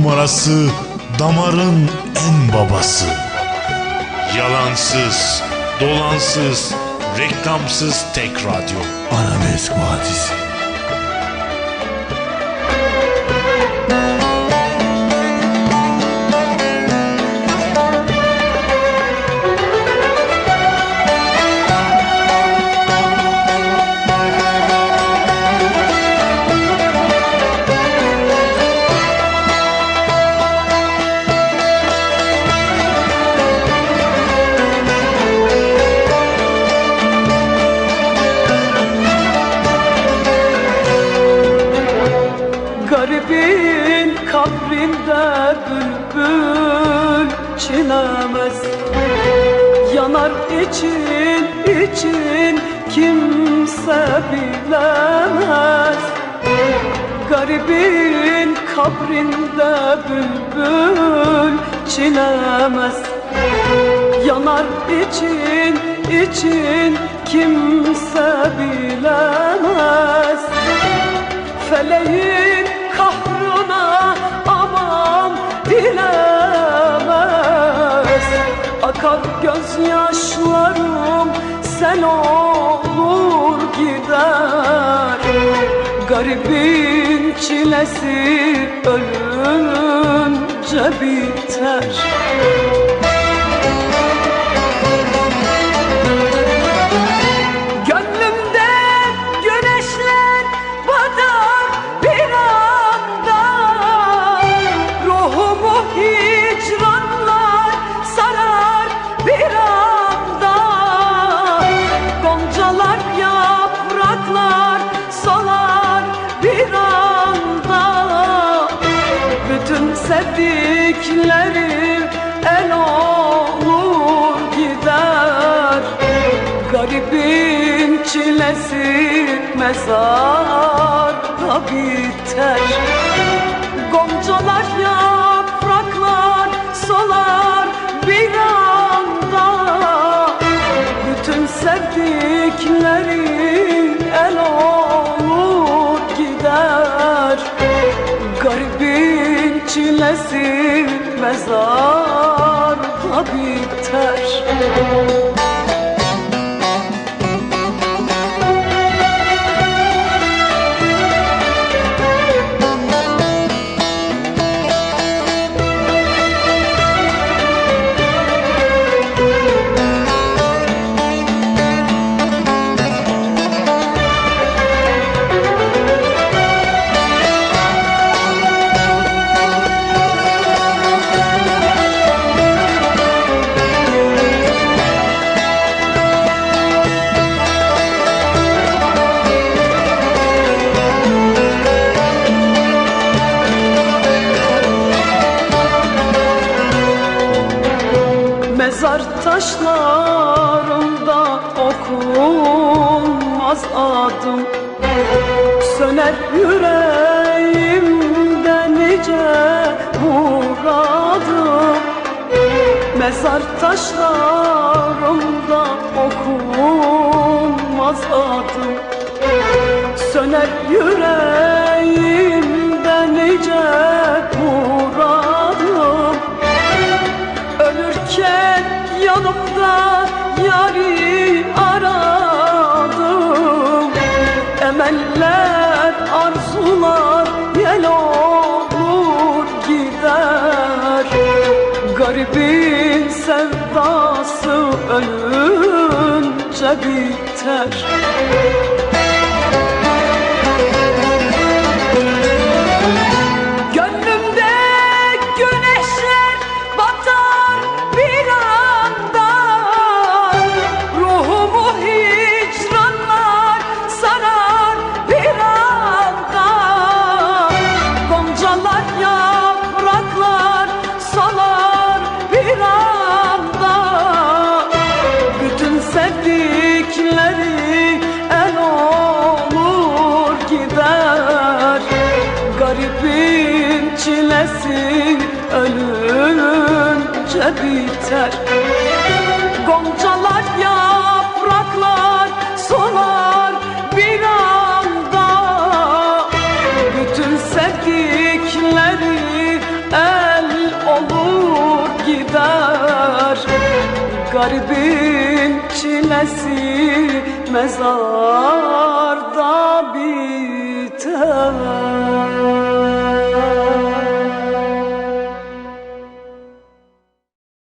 numarası damarın en babası. Yalansız, dolansız, reklamsız tek radyo. Arabesk Vadisi. Kabrinde bülbül çilemez Yanar için için kimse bilemez. Garibin kabrinde bülbül çilemez Yanar için için kimse bilemez. Feleğin kahrına sen olur gider. Garibin çilesi ölünce biter sevdiklerim el olur gider. Garibin çilesi mezarda biter mezarda biter Mezar taşlarında okunmaz adım. Söner yüreğimde nice muradım. Mezar taşlarında okunmaz adım. Söner yüreğimde nice muradım Ölürken yanımda yari aradım. Emeller, arzular yel olur gider. Garibin sevdası ölünce biter bitmesin Ölünce biter. Goncalar yapraklar solar bir anda. Bütün sevdikleri el olur gider. Garibin çilesi mezarda biter.